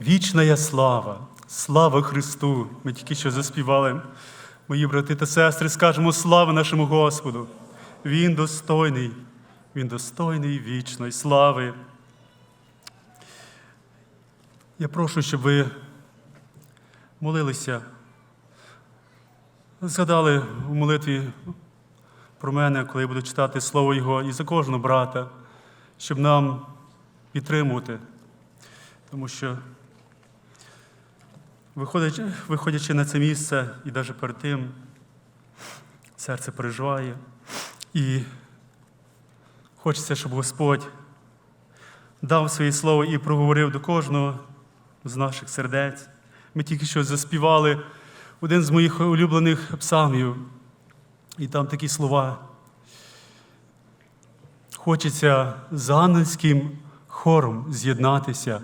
Вічна я слава, слава Христу. Ми тільки що заспівали. Мої брати та сестри, скажемо слава нашому Господу. Він достойний, Він достойний вічної слави. Я прошу, щоб ви молилися, згадали у молитві про мене, коли я буду читати Слово Його, і за кожного брата, щоб нам підтримувати. Тому що, виходячи, виходячи на це місце, і навіть перед тим, серце переживає. І хочеться, щоб Господь дав своє слово і проговорив до кожного з наших сердець. Ми тільки що заспівали один з моїх улюблених псалмів, і там такі слова. Хочеться з ангельським хором з'єднатися,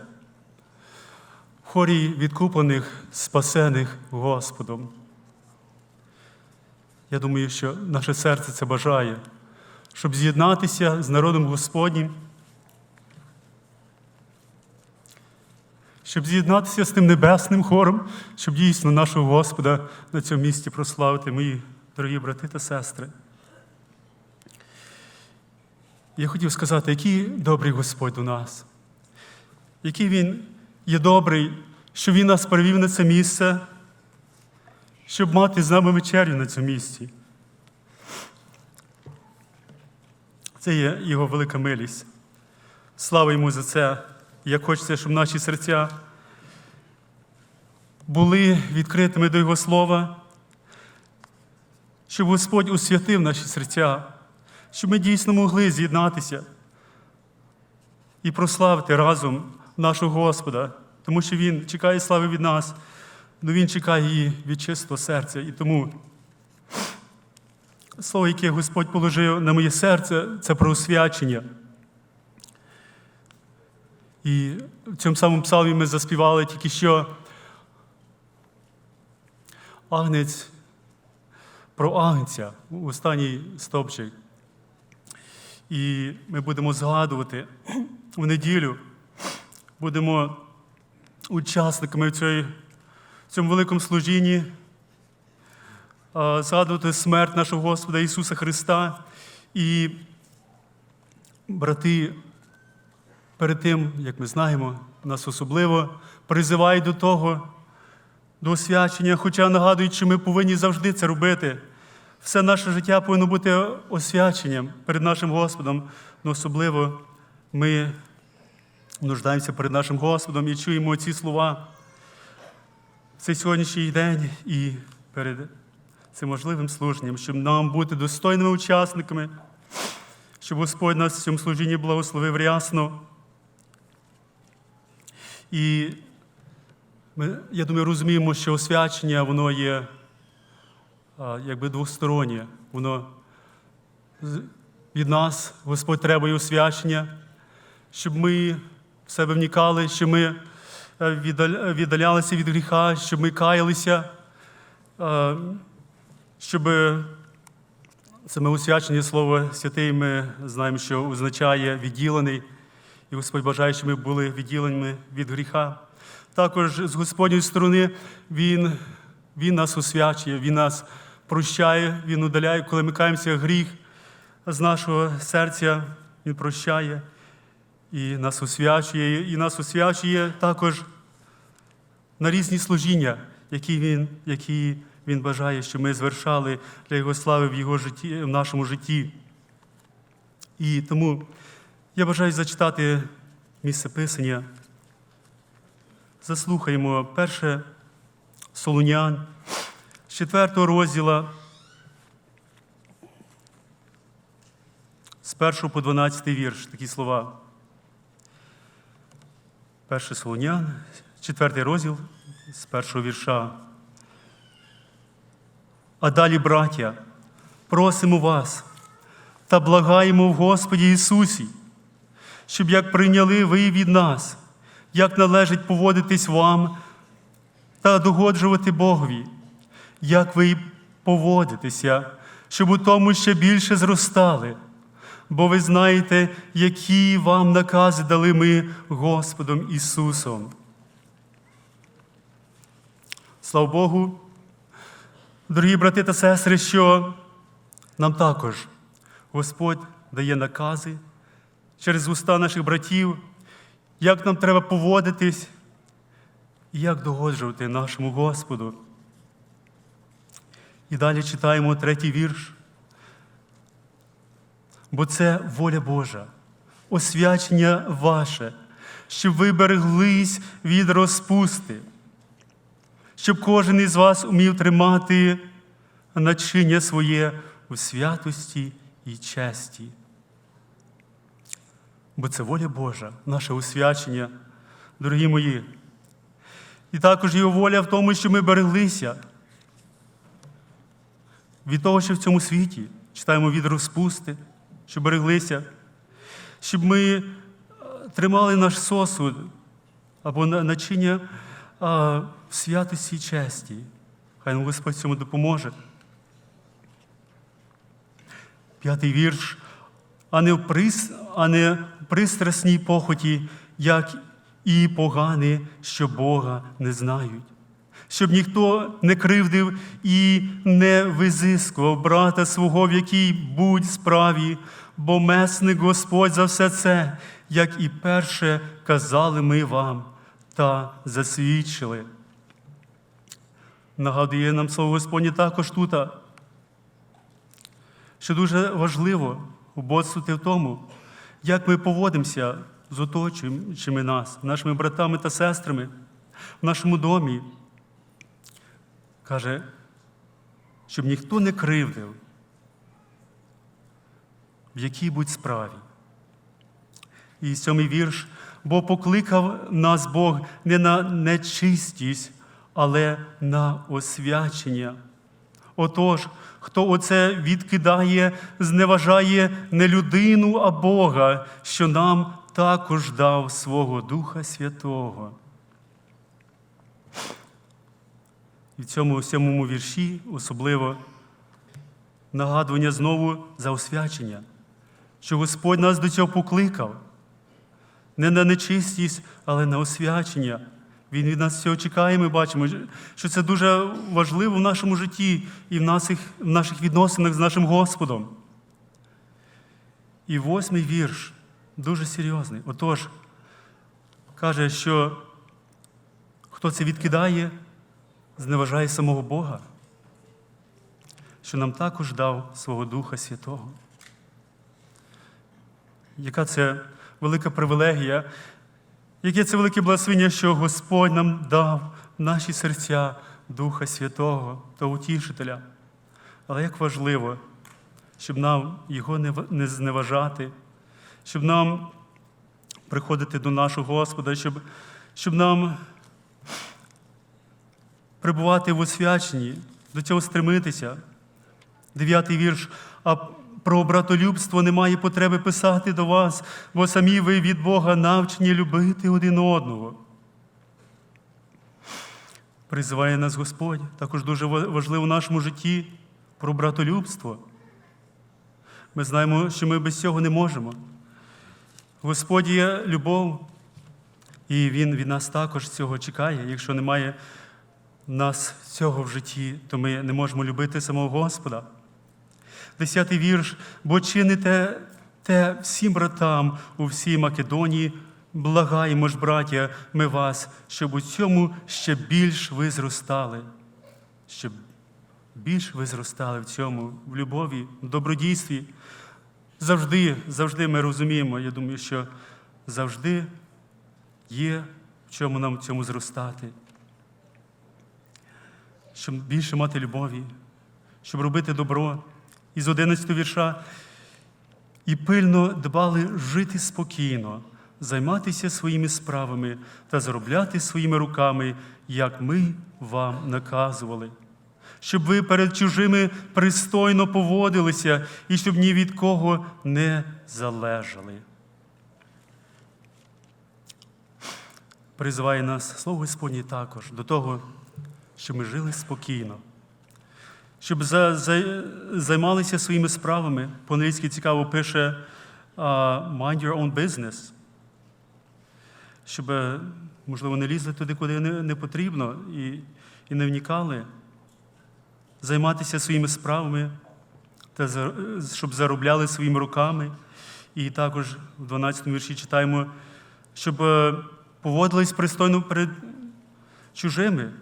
в хорі відкуплених, спасених Господом. Я думаю, що наше серце це бажає, щоб з'єднатися з народом Господнім, щоб з'єднатися з тим небесним хором, щоб дійсно нашого Господа на цьому місці прославити, мої дорогі брати та сестри. Я хотів сказати, який добрий Господь у нас, який Він є добрий, що Він нас привів на це місце, щоб мати з нами вечерю на цьому місці. Це є Його велика милість. Слава йому за це. Як хочеться, щоб наші серця були відкритими до Його Слова, щоб Господь усвятив наші серця, щоб ми дійсно могли з'єднатися і прославити разом нашого Господа, тому що Він чекає слави від нас, але Він чекає її від чистого серця. І тому слово, яке Господь положив на моє серце, це про освячення. І в цьому самому псалмі ми заспівали тільки що агнець про агнця останній стопчик. І ми будемо згадувати в неділю, будемо учасниками в цьому великому служінні, згадувати смерть нашого Господа Ісуса Христа. І брати перед тим, як ми знаємо, нас особливо призивають до того, до освячення, хоча нагадують, що ми повинні завжди це робити. Все наше життя повинно бути освяченням перед нашим Господом. Ну, особливо ми нуждаємося перед нашим Господом і чуємо ці слова цей сьогоднішній день і перед цим можливим служенням, щоб нам бути достойними учасниками, щоб Господь нас в цьому служінні благословив рясно. І ми, я думаю, розуміємо, що освячення воно є якби двостороннє. Воно від нас, Господь требує освячення, щоб ми в себе вникали, щоб ми е, віддалялися від гріха, щоб ми каялися, е, щоб саме освячення слово святий ми знаємо, що означає відділений. І Господь бажає, щоб ми були відділеними від гріха. Також з Господньої сторони Він, Він нас освячує, Він нас прощає, Він удаляє, коли ми каємося гріх з нашого серця, Він прощає і нас освячує, і нас освячує також на різні служіння, які Він, які він бажає, щоб ми звершали для Його слави в Його житті, в нашому житті. І тому я бажаю зачитати місце Писання. Заслухаємо перше Солунян з 4 розділа з 1 по 12 вірш, такі слова. Перше Солунян, 4 розділ з першого вірша. А далі, браття, просимо вас та благаємо в Господі Ісусі, щоб як прийняли ви від нас, як належить поводитись вам та догоджувати Богові, як ви поводитеся, щоб у тому ще більше зростали, бо ви знаєте, які вам накази дали ми Господом Ісусом. Слава Богу, дорогі брати та сестри, що нам також Господь дає накази через уста наших братів, як нам треба поводитись і як догоджувати нашому Господу. І далі читаємо третій вірш. Бо це воля Божа, освячення ваше, щоб ви береглись від розпусти, щоб кожен із вас умів тримати начиння своє у святості і честі. Бо це воля Божа, наше освячення, дорогі мої. І також його воля в тому, що ми береглися від того, що в цьому світі читаємо від розпусти, що береглися, щоб ми е, тримали наш сосуд або начиння а, святості і честі. Хай нам Господь цьому допоможе. П'ятий вірш. А не в прис, а не в пристрасній похоті, як і погани, що Бога не знають. Щоб ніхто не кривдив і не визискував брата свого в якій будь справі, бо месник Господь за все це, як і перше казали ми вам та засвідчили. Нагадує нам слово Господнє також тут, що дуже важливо убодствувати в тому, як ми поводимося з оточуючими нас, нашими братами та сестрами в нашому домі. Каже, щоб ніхто не кривдив, якій будь справі. І сьомий вірш, бо покликав нас Бог не на нечистість, але на освячення. Отож, хто оце відкидає, зневажає не людину, а Бога, що нам також дав свого Духа Святого. І в цьому сьомому вірші особливо нагадування знову за освячення, що Господь нас до цього покликав. Не на нечистість, але на освячення. Він від нас цього чекає, ми бачимо, що це дуже важливо в нашому житті і в наших, в наших відносинах з нашим Господом. І восьмий вірш дуже серйозний. Отож, каже, що хто це відкидає, зневажає самого Бога, що нам також дав свого Духа Святого. Яка це велика привілегія, яке це велике благословення, що Господь нам дав наші серця Духа Святого та Утішителя. Але як важливо, щоб нам його не зневажати, щоб нам приходити до нашого Господа, щоб, щоб нам перебувати в освяченні, до цього стремитися. Дев'ятий вірш. А про братолюбство немає потреби писати до вас, бо самі ви від Бога навчені любити один одного. Призиває нас Господь, також дуже важливо в нашому житті про братолюбство. Ми знаємо, що ми без цього не можемо. Господь є любов, і Він від нас також цього чекає. Якщо немає нас цього в житті, то ми не можемо любити самого Господа. Десятий вірш. Бо чините те всім братам у всій Македонії, благаємо ж, браття, ми вас, щоб у цьому ще більш ви зростали, щоб більш ви зростали в цьому, в любові, в добродійстві. Завжди, завжди ми розуміємо, я думаю, що завжди є в чому нам в цьому зростати. Щоб більше мати любові, щоб робити добро. Із 11 вірша. І пильно дбали жити спокійно, займатися своїми справами та заробляти своїми руками, як ми вам наказували. Щоб ви перед чужими пристойно поводилися і щоб ні від кого не залежали. Призиває нас Слово Господнє також до того, щоб ми жили спокійно щоб за, за, займалися своїми справами. По-англійськи цікаво пише а, mind your own business. Щоб, можливо, не лізли туди, куди не, не потрібно, і, і не вникали, займатися своїми справами, та за- щоб заробляли своїми руками. І також в 12 вірші читаємо, щоб е, поводились пристойно перед чужими,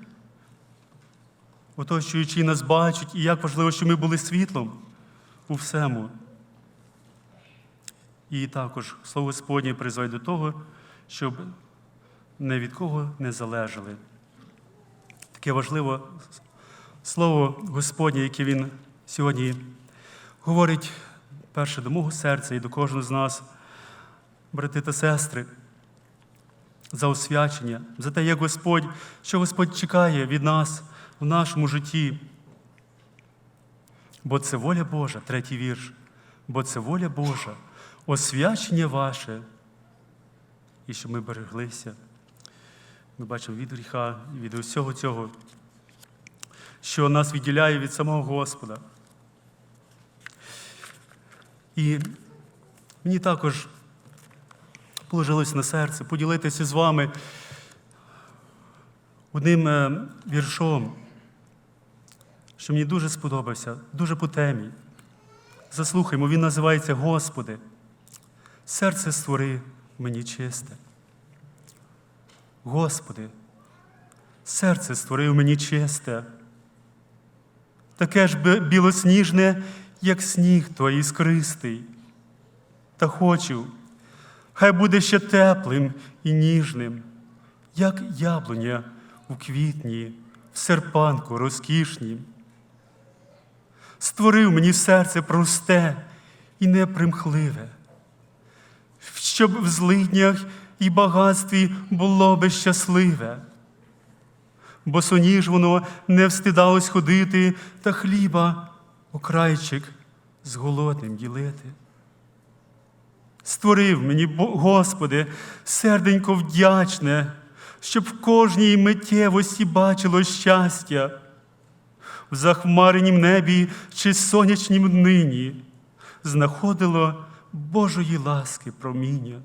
оточуючи нас бачать, і як важливо, що ми були світлом у всему. І також Слово Господнє призває до того, щоб не від кого не залежали. Таке важливе слово Господнє, яке Він сьогодні говорить перше до мого серця і до кожного з нас, брати та сестри, за освячення, за те, як Господь, що Господь чекає від нас в нашому житті. Бо це воля Божа, третій вірш. Бо це воля Божа, освячення ваше, і щоб ми береглися. Ми бачимо від гріха від усього цього, що нас відділяє від самого Господа. І мені також положилось на серце поділитися з вами одним е, віршом, що мені дуже сподобався, дуже по темі. Заслухаймо, він називається Господи. Серце створи мені чисте. Господи, серце створив мені чисте, таке ж білосніжне, як сніг твій іскристий. Та хочу, хай буде ще теплим і ніжним, як яблуня у квітні, в серпанку розкішнім. Створив мені серце просте і непримхливе, щоб в злиднях і багатстві було би щасливе. Бо соніж воно не встидалось ходити, та хліба окрайчик з голодним ділити. Створив мені, Господи, серденько вдячне, щоб в кожній миттєвості бачило щастя, в захмаренім небі чи сонячнім нині знаходило Божої ласки проміння.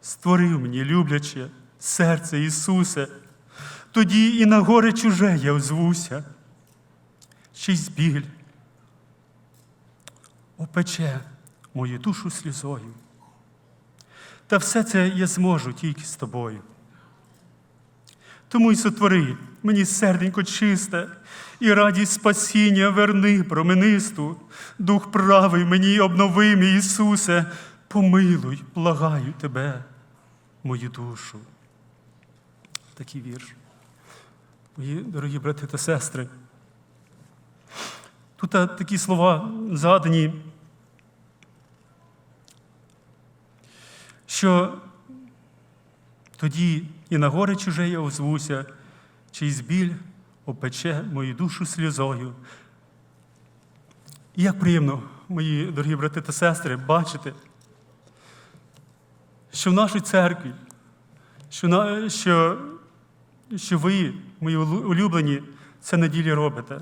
Створив мені, любляче, серце Ісусе, тоді і на горе чуже я озвуся, чийсь біль опече мою душу слізою. Та все це я зможу тільки з тобою. Тому й сотвори мені серденько чисте, і радість спасіння верни променисту, дух правий мені обнови, мій Ісусе, помилуй, благаю тебе, мою душу. Такий вірш. Мої дорогі брати та сестри. Тут такі слова задані, що тоді і на горе чуже я озвуся, чийсь біль опече мою душу сльозою. І як приємно, мої дорогі брати та сестри, бачити, що в нашій церкві, що, на, що, що ви, мої улюблені, це неділі робите.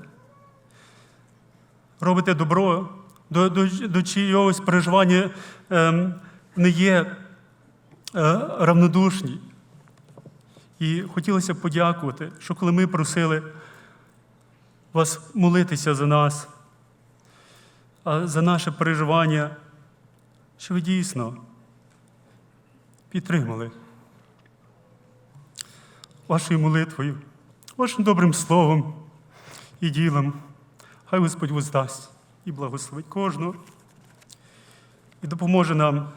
Робите добро, до, до, до чийогось переживання ем, не є е, равнодушні. І хотілося б подякувати, що коли ми просили вас молитися за нас, за наше переживання, що ви дійсно підтримали вашою молитвою, вашим добрим словом і ділом. Хай Господь воздасть і благословить кожного і допоможе нам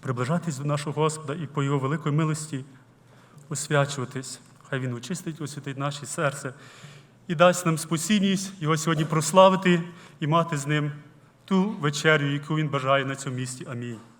приближатись до нашого Господа і по Його великої милості освячуватись. Хай Він очистить, освятить наше серце і дасть нам спосібність його сьогодні прославити і мати з ним ту вечерю, яку він бажає на цьому місці. Амінь.